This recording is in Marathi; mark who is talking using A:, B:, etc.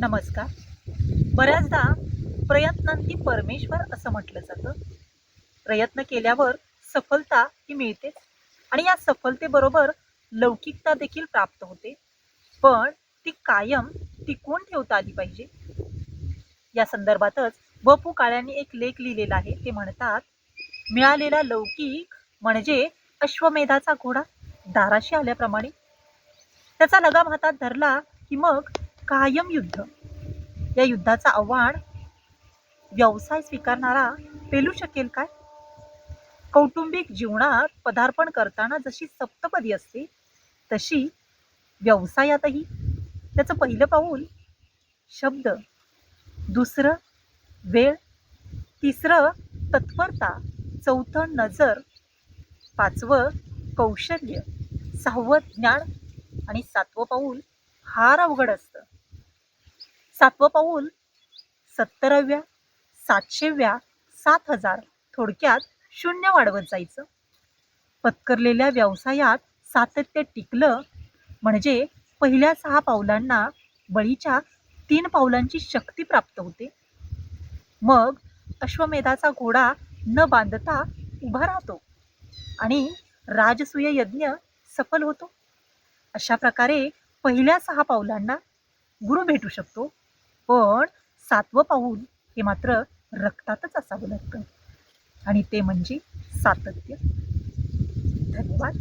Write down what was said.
A: नमस्कार. बऱ्याचदा प्रयत्नांती परमेश्वर असं म्हटलं जातं. प्रयत्न केल्यावर सफलता ही मिळतेच आणि या सफलतेबरोबर लौकिकता देखील प्राप्त होते. पण ती कायम टिकवून ठेवता आली पाहिजे. या संदर्भातच व पु काळ्यांनी एक लेख लिहिलेला आहे. ते म्हणतात मिळालेला लौकिक म्हणजे अश्वमेधाचा घोडा दाराशी आल्याप्रमाणे. त्याचा लगाम हातात धरला की मग कायम युद्ध. या युद्धाचा आव्हान व्यवसाय स्वीकारणारा पेलू शकेल काय? कौटुंबिक जीवनात पदार्पण करताना जशी सप्तपदी असते तशी व्यवसायातही. त्याचं पहिलं पाऊल शब्द दुसरं वेळ तिसरं तत्परता चौथं नजर पाचवं कौशल्य सहावं ज्ञान आणि सातवं पाऊल फार अवघड असतं. सातवं पाऊल सत्तराव्या सातशेव्या सात हजार थोडक्यात शून्य वाढवत जायचं. पत्करलेल्या व्यवसायात सातत्य टिकलं म्हणजे पहिल्या सहा पावलांना बळीच्या तीन पावलांची शक्ती प्राप्त होते. मग अश्वमेधाचा घोडा न बांधता उभा राहतो आणि राजसूय यज्ञ सफल होतो. अशा प्रकारे पहिल्या सहा पावलांना गुरु भेटू शकतो. पण सातवं पाऊल हे मात्र रक्तातच असावं लागतं. आणि ते म्हणजे सातत्य. धन्यवाद.